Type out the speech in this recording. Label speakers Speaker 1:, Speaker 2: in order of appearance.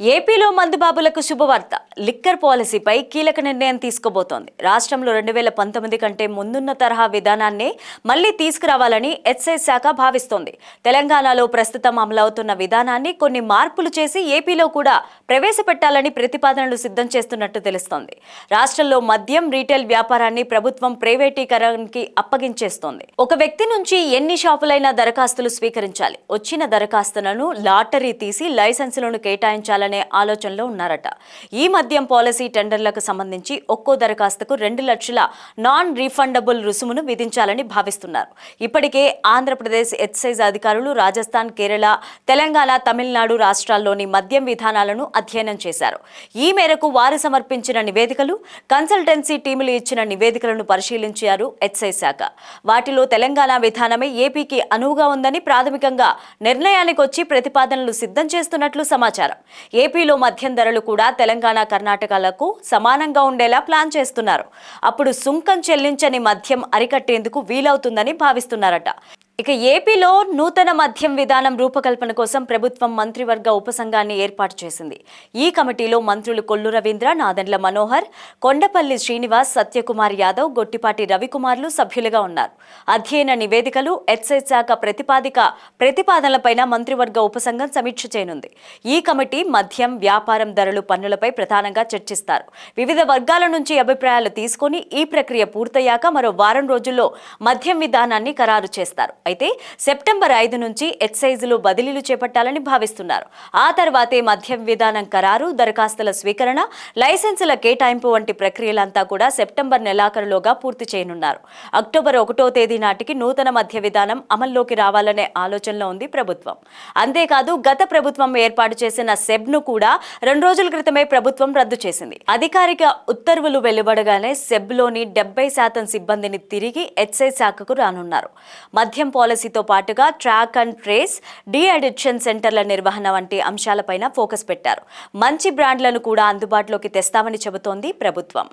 Speaker 1: ఏపీలో మందుబాబులకు శుభవార్త. లిక్కర్ పాలసీపై కీలక నిర్ణయం తీసుకోబోతోంది. రాష్ట్రంలో రెండు వేల పంతొమ్మిది కంటే ముందున్న తరహా విధానాన్నే మళ్ళీ తీసుకురావాలని ఎక్సైజ్ శాఖ భావిస్తోంది. తెలంగాణలో ప్రస్తుతం అమలవుతున్న విధానాన్ని కొన్ని మార్పులు చేసి ఏపీలో కూడా ప్రవేశపెట్టాలని ప్రతిపాదనలు సిద్ధం చేస్తున్నట్టు తెలుస్తోంది. రాష్ట్రంలో మద్యం రీటైల్ వ్యాపారాన్ని ప్రభుత్వం ప్రైవేటీకరణకి అప్పగించేస్తోంది. ఒక వ్యక్తి నుంచి ఎన్ని షాపులైనా దరఖాస్తులు స్వీకరించాలి. వచ్చిన దరఖాస్తులను లాటరీ తీసి లైసెన్సులను కేటాయించాలని ఆలోచనలో ఉన్నారట. ఈ మద్యం పాలసీ టెండర్లకు సంబంధించి ఒక్కో దరఖాస్తుకు రెండు లక్షల నాన్ రీఫండబుల్ రుసుమును విధించాలని భావిస్తున్నారు. ఇప్పటికే ఆంధ్రప్రదేశ్ ఎక్సైజ్ అధికారులు రాజస్థాన్ కేరళ తెలంగాణ తమిళనాడు రాష్ట్రాల్లోని మద్యం విధానాలను అధ్యయనం చేశారు. ఈ మేరకు వారు సమర్పించిన నివేదికలు కన్సల్టెన్సీ టీములు ఇచ్చిన నివేదికలను పరిశీలించారు ఎక్సైజ్ శాఖ. వాటిలో తెలంగాణ విధానమే ఏపీకి అనువుగా ఉందని ప్రాథమికంగా నిర్ణయానికి వచ్చి ప్రతిపాదనలు సిద్ధం చేస్తున్నట్లు సమాచారం. ఏపీలో మద్యం ధరలు కూడా తెలంగాణ కర్ణాటకలకు సమానంగా ఉండేలా ప్లాన్ చేస్తున్నారు. అప్పుడు సుంకం చెల్లించని మద్యం అరికట్టేందుకు వీలవుతుందని భావిస్తున్నారట. ఇక ఏపీలో నూతన మద్యం విధానం రూపకల్పన కోసం ప్రభుత్వం మంత్రివర్గ ఉపసంఘాన్ని ఏర్పాటు చేసింది. ఈ కమిటీలో మంత్రులు కొల్లు రవీంద్ర నాదండ్ల మనోహర్ కొండపల్లి శ్రీనివాస్ సత్యకుమార్ యాదవ్ గొట్టిపాటి రవికుమార్లు సభ్యులుగా ఉన్నారు. అధ్యయన నివేదికలు ఎక్సైజ్ శాఖ ప్రతిపాదిక ప్రతిపాదనలపైన మంత్రివర్గ ఉపసంఘం సమీక్ష చేయనుంది. ఈ కమిటీ మద్యం వ్యాపారం ధరలు పన్నులపై ప్రధానంగా చర్చిస్తారు. వివిధ వర్గాల నుంచి అభిప్రాయాలు తీసుకొని ఈ ప్రక్రియ పూర్తయ్యాక మరో వారం రోజుల్లో మద్యం విధానాన్ని ఖరారు చేస్తారు. అయితే సెప్టెంబర్ ఐదు నుంచి ఎక్సైజులు బదిలీలు చేపట్టాలని భావిస్తున్నారు. ఆ తర్వాతే మద్యం విధానం ఖరారు దరఖాస్తుల స్వీకరణ లైసెన్సుల కేటాయింపు వంటి ప్రక్రియలంతా కూడా సెప్టెంబర్ నెలాఖరులోగా పూర్తి చేయనున్నారు. అక్టోబర్ ఒకటో తేదీ నాటికి నూతన మద్య విధానం అమల్లోకి రావాలనే ఆలోచనలో ఉంది ప్రభుత్వం. అంతేకాదు గత ప్రభుత్వం ఏర్పాటు చేసిన సెబ్ను కూడా రెండు రోజుల క్రితమే ప్రభుత్వం రద్దు చేసింది. అధికారిక ఉత్తర్వులు వెలువడగానే సెబ్లోని డెబ్బై శాతం సిబ్బందిని తిరిగి ఎక్సైజ్ శాఖకు రానున్నారు. మద్యం పాలసీతో పాటుగా track and trace de addiction సెంటర్ల నిర్వహణ వంటి అంశాలపైన ఫోకస్ పెట్టారు. మంచి బ్రాండ్లను కూడా అందుబాటులోకి తెస్తామని చెబుతోంది ప్రభుత్వం.